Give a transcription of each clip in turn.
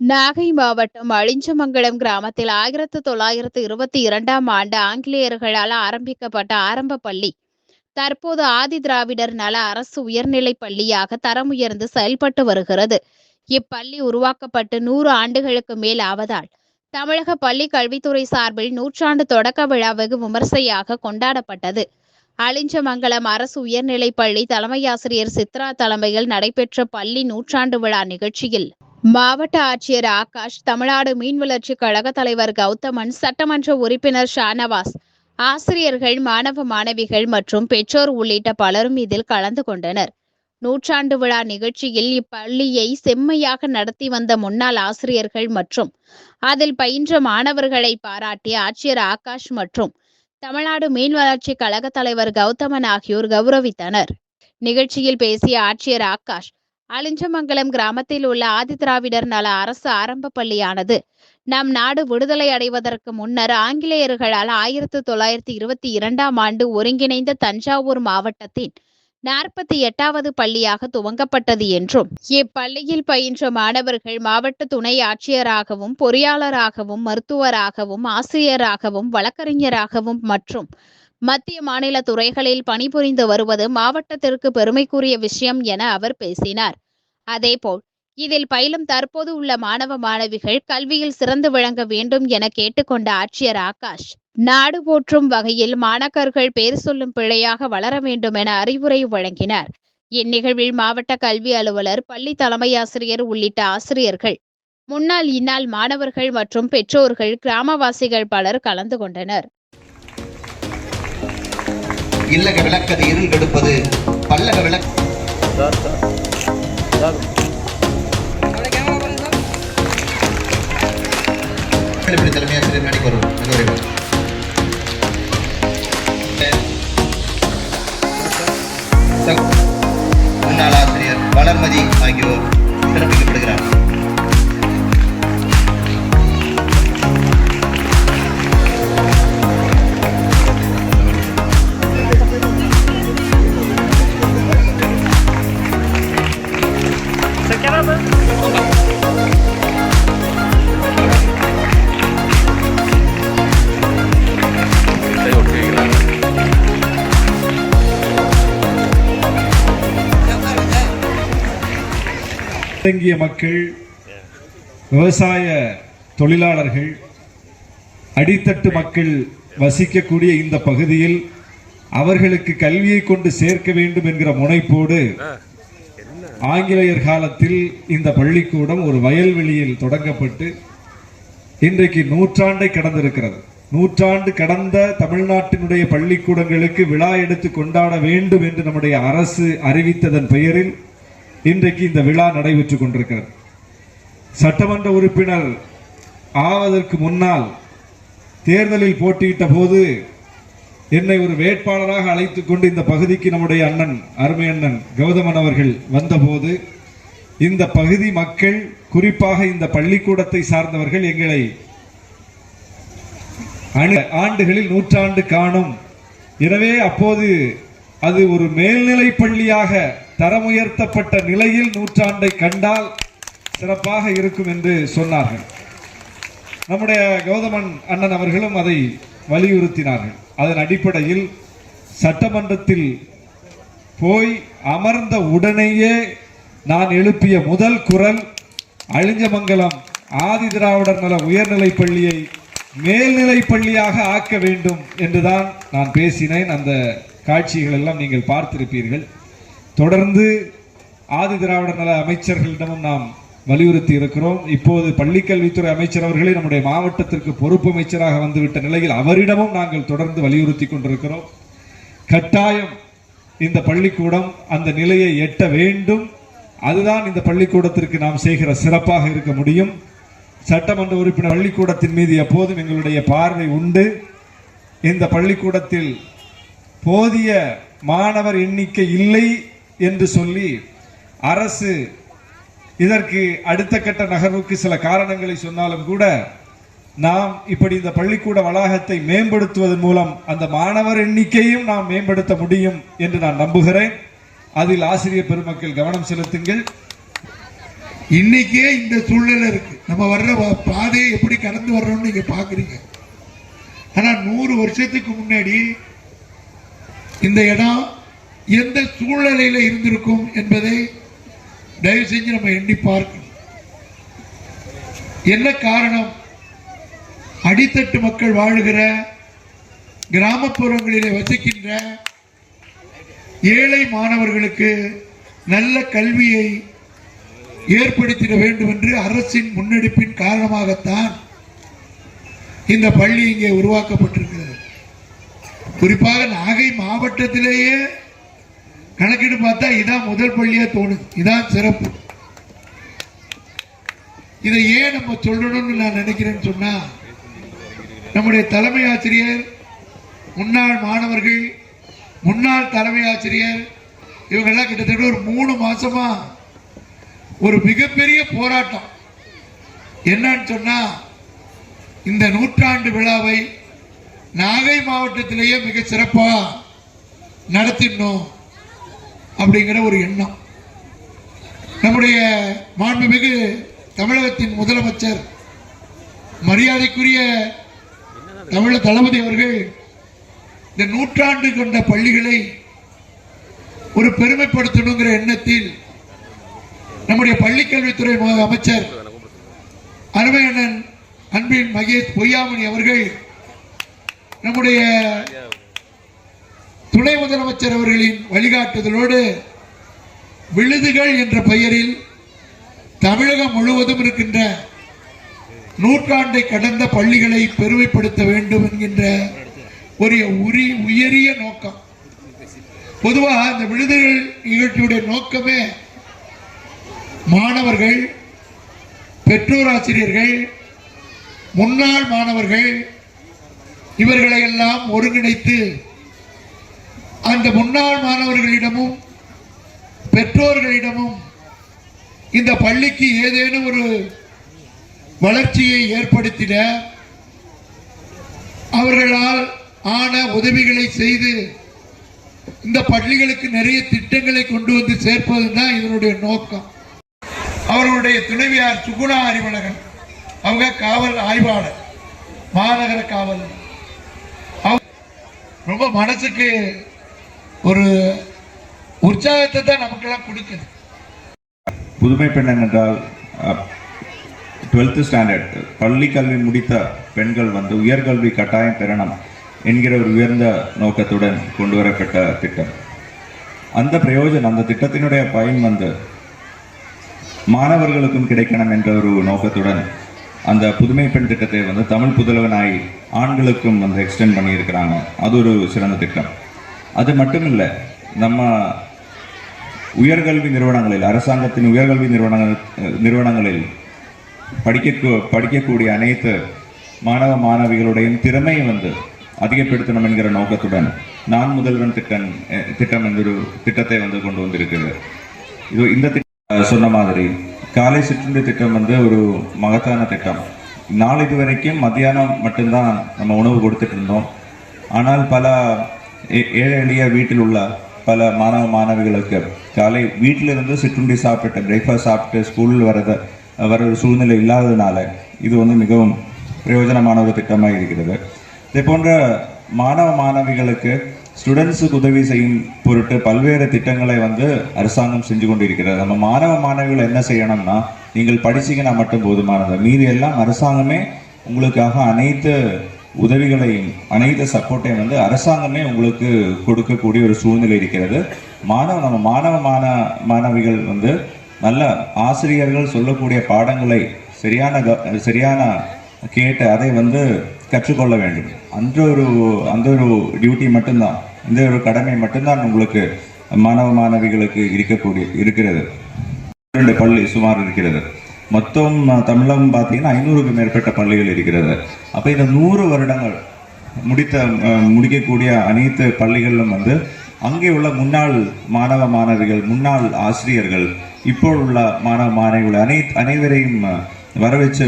நாகை மாவட்டம் அழிஞ்சமங்கலம் கிராமத்தில் ஆயிரத்து தொள்ளாயிரத்து இருபத்தி இரண்டாம் ஆண்டு ஆங்கிலேயர்களால் ஆரம்பிக்கப்பட்ட ஆரம்ப பள்ளி. தற்போது ஆதி திராவிடர் நல அரசு உயர்நிலைப் பள்ளியாக தரம் உயர்ந்து செயல்பட்டு வருகிறது. இப்பள்ளி உருவாக்கப்பட்டு நூறு ஆண்டுகளுக்கு மேல் ஆவதால் தமிழக பள்ளி கல்வித்துறை சார்பில் நூற்றாண்டு தொடக்க விழா வெகு விமர்சையாக கொண்டாடப்பட்டது. அழிஞ்சமங்கலம் அரசு உயர்நிலைப் பள்ளி தலைமையாசிரியர் சித்ரா தலைமையில் நடைபெற்ற பள்ளி நூற்றாண்டு விழா நிகழ்ச்சியில் மாவட்ட ஆட்சியர் ஆகாஷ் தமிழ்நாடு மீன் வளர்ச்சி கழக தலைவர் கௌதமன் சட்டமன்ற உறுப்பினர் ஷானவாஸ் ஆசிரியர்கள் மாணவ மாணவிகள் மற்றும் பெற்றோர் உள்ளிட்ட பலரும் இதில் கலந்து கொண்டனர். நூற்றாண்டு விழா நிகழ்ச்சியில் இப்பள்ளியை செம்மையாக நடத்தி வந்த முன்னாள் ஆசிரியர்கள் மற்றும் அதில் பயின்ற மாணவர்களை பாராட்டி ஆட்சியர் ஆகாஷ் மற்றும் தமிழ்நாடு மீன் வளர்ச்சி கழக தலைவர் கௌதமன் ஆகியோர் கௌரவித்தனர். நிகழ்ச்சியில் பேசிய ஆட்சியர் ஆகாஷ் அலிஞ்சமங்கலம் கிராமத்தில் உள்ள ஆதிதிராவிடர் நல அரசு ஆரம்ப பள்ளியானது. நம் நாடு விடுதலை அடைவதற்கு முன்னர் ஆங்கிலேயர்களால் ஆயிரத்து தொள்ளாயிரத்தி இருபத்தி இரண்டாம் ஆண்டு ஒருங்கிணைந்த தஞ்சாவூர் மாவட்டத்தின் நாற்பத்தி எட்டாவது பள்ளியாக துவங்கப்பட்டது என்றும் இப்பள்ளியில் பயின்ற மாணவர்கள் மாவட்ட துணை ஆட்சியராகவும் பொறியாளராகவும் மருத்துவராகவும் ஆசிரியராகவும் வழக்கறிஞராகவும் மற்றும் மத்திய மாநில துறைகளில் பணிபுரிந்து வருவது மாவட்டத்திற்கு பெருமைக்குரிய விஷயம் என அவர் பேசினார். அதேபோல் இதில் பயிலும் தற்போது உள்ள மாணவ மாணவிகள் கல்வியில் சிறந்து விளங்க வேண்டும் என கேட்டுக்கொண்ட ஆட்சியர் ஆகாஷ் நாடு போற்றும் வகையில் மாணக்கர்கள் பேர் சொல்லும் பிள்ளையாக வளர வேண்டும் என அறிவுரை வழங்கினார். இந்நிகழ்வில் மாவட்ட கல்வி அலுவலர் பள்ளி தலைமையாசிரியர் உள்ளிட்ட ஆசிரியர்கள் முன்னாள் இந்நாள் மாணவர்கள் மற்றும் பெற்றோர்கள் கிராமவாசிகள் பலர் கலந்து கொண்டனர். இல்லக விளக்கது இருள் கெடுப்பது பல்லக விளக்கு இப்படி தலைமையாசிரியர் நடிக்க வரும் மிக விரைவில். முன்னாள் ஆசிரியர் வளர்மதி ஆகியோர் சிறப்பிக்கப்படுகிறார்கள் தங்கிய மக்கள் விவசாய தொழிலாளர்கள் அடித்தட்டு மக்கள் வசிக்கக்கூடிய இந்த பகுதியில் அவர்களுக்கு கல்வியை கொண்டு சேர்க்க வேண்டும் என்கிற முனைப்போடு ஆங்கிலேயர் காலத்தில் இந்த பள்ளிக்கூடம் ஒரு வயல்வெளியில் தொடங்கப்பட்டு இன்றைக்கு நூற்றாண்டை கடந்திருக்கிறது. நூற்றாண்டு கடந்த தமிழ்நாட்டினுடைய பள்ளிக்கூடங்களுக்கு விழா எடுத்து கொண்டாட வேண்டும் என்று நம்முடைய அரசு அறிவித்ததன் பெயரில் இன்றைக்கு இந்த விழா நடைபெற்றுக் கொண்டிருக்கிறது. சட்டமன்ற உறுப்பினர் ஆவதற்கு முன்னால் தேர்தலில் போட்டியிட்ட போது என்னை ஒரு வேட்பாளராக அழைத்து கொண்டு இந்த பகுதிக்கு நம்முடைய அண்ணன் அருமை அண்ணன் கௌதமன் அவர்கள் வந்தபோது இந்த பகுதி மக்கள் குறிப்பாக இந்த பள்ளிக்கூடத்தை சார்ந்தவர்கள் எங்களை அணு ஆண்டுகளில் நூற்றாண்டு காணும். எனவே அப்போது அது ஒரு மேல்நிலை பள்ளியாக தரமுயர்த்தப்பட்ட நிலையில் நூற்றாண்டை கண்டால் சிறப்பாக இருக்கும் என்று சொன்னார்கள். நம்முடைய கௌதமன் அண்ணன் அவர்களும் அதை வலியுறுத்தினார்கள். அதன் அடிப்படையில் சட்டமன்றத்தில் போய் அமர்ந்த உடனேயே நான் எழுப்பிய முதல் குரல் அழிஞ்சமங்கலம் ஆதி திராவிடர் நல உயர்நிலைப் பள்ளியை மேல்நிலை பள்ளியாக ஆக்க வேண்டும் என்றுதான் நான் பேசினேன். அந்த காட்சிகள் எல்லாம் நீங்கள் பார்த்திருப்பீர்கள். தொடர்ந்து ஆதி திராவிட நல அமைச்சர்களிடமும் நாம் வலியுறுத்தி இருக்கிறோம். இப்போது பள்ளிக்கல்வித்துறை அமைச்சர் அவர்களே நம்முடைய மாவட்டத்திற்கு பொறுப்பு அமைச்சராக வந்துவிட்ட நிலையில் அவரிடமும் நாங்கள் தொடர்ந்து வலியுறுத்தி கொண்டிருக்கிறோம். கட்டாயம் இந்த பள்ளிக்கூடம் அந்த நிலையை எட்ட வேண்டும். அதுதான் இந்த பள்ளிக்கூடத்திற்கு நாம் செய்கிற சிறப்பாக இருக்க முடியும். சட்டமன்ற உறுப்பினர் பள்ளிக்கூடத்தின் மீது எப்போதும் எங்களுடைய பார்வை உண்டு. இந்த பள்ளிக்கூடத்தில் போதிய மாணவர் எண்ணிக்கை இல்லை. என்று சொல்லி அரசு இதற்கு அடுத்த கட்ட நகர்வுக்கு சில காரணங்களை சொன்னாலும் கூட நாம் இப்படி இந்த பள்ளிக்கூட வளாகத்தை மேம்படுத்துவதன் மூலம் அந்த மாணவர் எண்ணிக்கையும் நாம் மேம்படுத்த முடியும் என்று நான் நம்புகிறேன். அதில் ஆசிரியர் பெருமக்கள் கவனம் செலுத்துங்கள். இன்னைக்கே இந்த சூழ்நிலை இருக்கு. நம்ம வர்ற பாதையை எப்படி கடந்து வர்றோம்னு நீங்க பாக்குறீங்க. ஆனா நூறு வருஷத்துக்கு முன்னாடி இந்த இடம் எந்த சூழ்நிலையில இருந்திருக்கும் என்பதை தயவு செஞ்சு நம்ம எண்ணி பார்க்கணும். என்ன காரணம்? அடித்தட்டு மக்கள் வாழுகிற கிராமப்புறங்களிலே வசிக்கின்ற ஏழை மாணவர்களுக்கு நல்ல கல்வியை ஏற்படுத்திட வேண்டும் என்று அரசின் முன்னெடுப்பின் காரணமாகத்தான் இந்த பள்ளி இங்கே உருவாக்கப்பட்டிருக்கிறது. குறிப்பாக நாகை மாவட்டத்திலேயே கணக்கிட்டு பார்த்தா இதான் முதல் பள்ளியா தோணுது. இதான் சிறப்பு. இதை ஏன் நம்ம சொல்லணும்னு நான் நினைக்கிறேன்னு சொன்னா நம்முடைய தலைமை ஆசிரியர் முன்னாள் மாணவர்கள் முன்னாள் தலைமை ஆசிரியர் இவங்கெல்லாம் கிட்டத்தட்ட ஒரு மூணு மாசமா ஒரு மிகப்பெரிய போராட்டம். என்னன்னு சொன்னா இந்த நூற்றாண்டு விழாவை நாகை மாவட்டத்திலேயே மிக சிறப்பா நடத்தினோம். அப்படிங்கிற ஒரு எண்ணம். நம்முடைய மாண்புமிகு தமிழகத்தின் முதலமைச்சர் மரியாதைக்குரிய தமிழ தளபதி அவர்கள் இந்த நூற்றாண்டு கொண்ட பள்ளிகளை ஒரு பெருமைப்படுத்தணுங்கிற எண்ணத்தில் நம்முடைய பள்ளிக்கல்வித்துறை மு- அமைச்சர் அருமையண்ணன் அன்பின் மகேஷ் பொய்யாமணி அவர்கள் நம்முடைய துணை முதலமைச்சர் அவர்களின் வழிகாட்டுதலோடு விழுதுகள் என்ற பெயரில் தமிழகம் முழுவதும் இருக்கின்ற நூற்றாண்டை கடந்த பள்ளிகளை பெருமைப்படுத்த வேண்டும் என்கின்ற ஒரு உரி உயரிய நோக்கம். பொதுவாக இந்த விழுதுகள் நிகழ்ச்சியுடைய நோக்கமே மாணவர்கள் பெற்றோராசிரியர்கள் முன்னாள் மாணவர்கள் இவர்களை எல்லாம் ஒருங்கிணைத்து அந்த முன்னாள் மாணவர்களிடமும் பெற்றோர்களிடமும் இந்த பள்ளிக்கு ஏதேனும் ஒரு வளர்ச்சியை ஏற்படுத்தின அவர்களால் ஆன உதவிகளை செய்து இந்த பள்ளிகளுக்கு நிறைய திட்டங்களை கொண்டு வந்து சேர்ப்பது தான் இதனுடைய நோக்கம். அவர்களுடைய துணைவியார் சுகுணா அறிவழகன் அவங்க காவல் ஆய்வாளர் மாநகர காவல் ரொம்ப மனசுக்கு ஒரு உற்சாகத்தை தான் நமக்கெல்லாம் கொடுக்குது. புதுமை பெண் என்றால் டுவெல்த்து ஸ்டாண்டர்ட் பள்ளி கல்வி முடித்த பெண்கள் வந்து உயர்கல்வி கட்டாயம் பெறணும் என்கிற ஒரு உயர்ந்த நோக்கத்துடன் கொண்டு வரப்பட்ட திட்டம். அந்த பிரயோஜனம் அந்த திட்டத்தினுடைய பயன் வந்து மாணவர்களுக்கும் கிடைக்கணும் என்ற ஒரு நோக்கத்துடன் அந்த புதுமை பெண் திட்டத்தை வந்து தமிழ் புதல்வனாய் ஆண்களுக்கும் வந்து எக்ஸ்டெண்ட் பண்ணியிருக்கிறாங்க. அது ஒரு சிறந்த திட்டம். அது மட்டும் இல்லை நம்ம உயர்கல்வி நிறுவனங்களில் அரசாங்கத்தின் உயர்கல்வி நிறுவனங்கள் நிறுவனங்களில் படிக்க படிக்கக்கூடிய அனைத்து மாணவ மாணவிகளுடைய திறமையை வந்து அதிகப்படுத்தணும் என்கிற நோக்கத்துடன் நான் முதல்வன் திட்டம் திட்டம் என்ற ஒரு திட்டத்தை வந்து கொண்டு வந்திருக்கிறது. இது இந்த திட்டம் சொன்ன மாதிரி காலை சிற்றுண்டி திட்டம் வந்து ஒரு மகத்தான திட்டம். நாள் இதுவரைக்கும் மத்தியானம் மட்டும்தான் நம்ம உணவு கொடுத்துட்டு இருந்தோம். ஆனால் பல ஏழை எளிய வீட்டில் உள்ள பல மாணவ மாணவிகளுக்கு காலை வீட்டிலிருந்து சிற்றுண்டி சாப்பிட்டு பிரேக்ஃபாஸ்ட் சாப்பிட்டு ஸ்கூலில் வரத வர ஒரு சூழ்நிலை இல்லாததுனால இது வந்து மிகவும் பிரயோஜனமான ஒரு திட்டமாக இருக்கிறது. இதே போன்ற மாணவ மாணவிகளுக்கு ஸ்டூடெண்ட்ஸுக்கு உதவி செய்யும் பொருட்டு பல்வேறு திட்டங்களை வந்து அரசாங்கம் செஞ்சு கொண்டிருக்கிறது. நம்ம மாணவ மாணவிகள் என்ன செய்யணும்னா நீங்கள் படிச்சீங்கன்னா மட்டும் போதுமானது. மீதி எல்லாம் அரசாங்கமே உங்களுக்காக அனைத்து உதவிகளையும் அனைத்து சப்போர்ட்டையும் வந்து அரசாங்கமே உங்களுக்கு கொடுக்கக்கூடிய ஒரு சூழ்நிலை இருக்கிறது. மாணவ நம்ம மாணவ மாண மாணவிகள் வந்து நல்ல ஆசிரியர்கள் சொல்லக்கூடிய பாடங்களை சரியான க- சரியான கேட்டு அதை வந்து கற்றுக்கொள்ள வேண்டும். அந்த ஒரு அந்த ஒரு டியூட்டி மட்டும்தான். இந்த ஒரு கடமை மட்டும்தான் உங்களுக்கு மாணவ மாணவிகளுக்கு இருக்கக்கூடிய இருக்கிறது. இரண்டு பள்ளி சுமார் இருக்கிறது. மொத்தம் தமிழகம் பார்த்தீங்கன்னா ஐநூறுக்கு மேற்பட்ட பள்ளிகள் இருக்கிறது. அப்போ இந்த நூறு வருடங்கள் முடித்த முடிக்கக்கூடிய அனைத்து பள்ளிகளிலும் வந்து அங்கே உள்ள முன்னாள் மாணவ மாணவிகள் முன்னாள் ஆசிரியர்கள் இப்போ உள்ள மாணவ மாணவிகள் அனை அனைவரையும் அஹ்,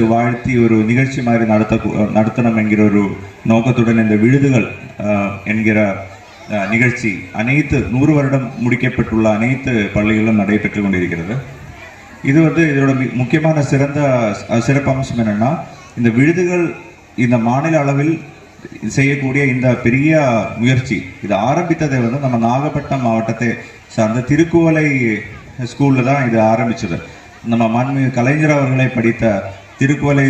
வாழ்த்தி ஒரு நிகழ்ச்சி மாதிரி நடத்த நடத்தணும் என்கிற ஒரு நோக்கத்துடன் இந்த விழுதுகள் என்கிற நிகழ்ச்சி அனைத்து நூறு வருடம் முடிக்கப்பட்டுள்ள அனைத்து பள்ளிகளிலும் நடைபெற்று கொண்டிருக்கிறது. இது வந்து இதோட முக்கியமான சிறந்த சிறப்பம்சம் என்னென்னா இந்த விழுதுகள் இந்த மாநில அளவில் செய்யக்கூடிய இந்த பெரிய முயற்சி இது ஆரம்பித்ததை வந்து நம்ம நாகப்பட்டினம் மாவட்டத்தை சார்ந்த திருக்குவலை ஸ்கூலில் தான் இது ஆரம்பித்தது நம்ம மண்மிகு கலைஞர் அவர்களை படித்த திருக்குவலை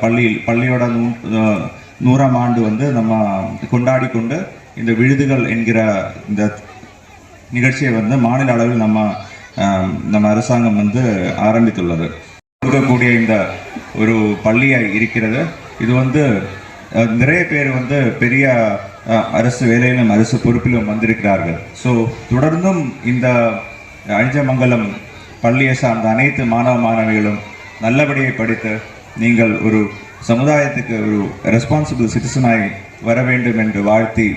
பள்ளியில் பள்ளியோட நூ நூறாம் ஆண்டு வந்து நம்ம கொண்டாடி கொண்டு இந்த விழுதுகள் என்கிற இந்த நிகழ்ச்சியை வந்து மாநில அளவில் நம்ம நம்ம அரசாங்கம் வந்து ஆரம்பித்துள்ளது. கொடுக்கக்கூடிய இந்த ஒரு பள்ளியாக இருக்கிறது. இது வந்து நிறைய பேர் வந்து பெரிய அரசு வேலையிலும் அரசு பொறுப்பிலும் வந்திருக்கிறார்கள். ஸோ தொடர்ந்தும் இந்த அழிஞ்சமங்கலம் பள்ளியை சார்ந்த அனைத்து மாணவ மாணவிகளும் நல்லபடியை படித்து நீங்கள் ஒரு சமுதாயத்துக்கு ஒரு ரெஸ்பான்சிபிள் சிட்டிசனாய் வர வேண்டும் என்று வாழ்த்தி.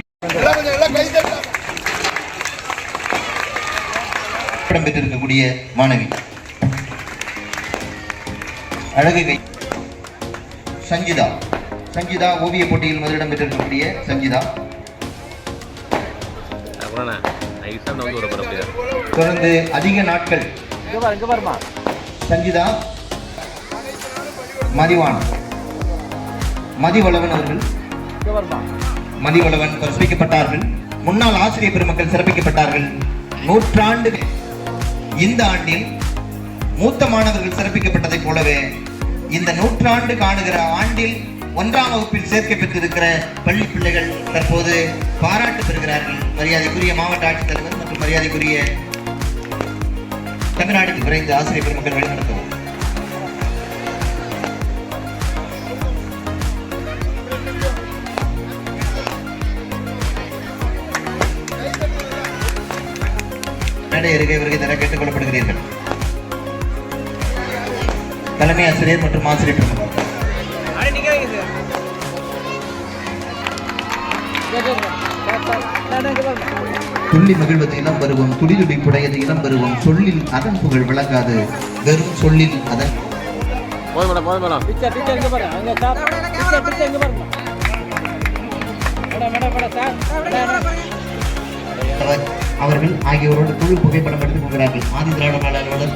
இடம் பெற்றிருக்கக்கூடிய மாணவி. அழகு கை சஞ்சிதா சஞ்சிதா ஓவிய போட்டியில் முதலிடம் பெற்றிருக்கக்கூடிய சஞ்சிதா தொடர்ந்து அதிக நாட்கள். சஞ்சிதா மதிவான் மதிவளவன் அவர்கள். மதிவளவன் சிறப்பிக்கப்பட்டார்கள் முன்னாள் ஆசிரியர் பெருமக்கள் சிறப்பிக்கப்பட்டார்கள். நூற்றாண்டு இந்த ஆண்டில் மூத்த மாணவர்கள் சிறப்பிக்கப்பட்டதைப் போலவே இந்த நூற்றாண்டு காணுகிற ஆண்டில் ஒன்றாம் வகுப்பில் சேர்க்கை பெற்றிருக்கிற பள்ளி பிள்ளைகள் தற்போது பாராட்டு பெறுகிறார்கள். மரியாதைக்குரிய மாவட்ட ஆட்சித்தலைவர் மற்றும் மரியாதைக்குரிய தமிழ்நாட்டுக்கு விரைந்து ஆசிரியர் பெருமக்கள் வழிநடத்தவும் மேடை அருகே வருகை தர கேட்டுக் கொள்ளப்படுகிறீர்கள். தலைமை ஆசிரியர் மற்றும் ஆசிரியர் துள்ளி மகிழ்வது இளம் பருவம் துடிதுடிப்புடையது இளம் பருவம் சொல்லில் அதன் புகழ் விளங்காது வெறும் சொல்லில் அதன் போதும் அவர்கள் ஆகியோரோடு குழு புகைப்படம் எடுத்துக் கொள்கிறார்கள். ஆதி திராவிட மேலாளர்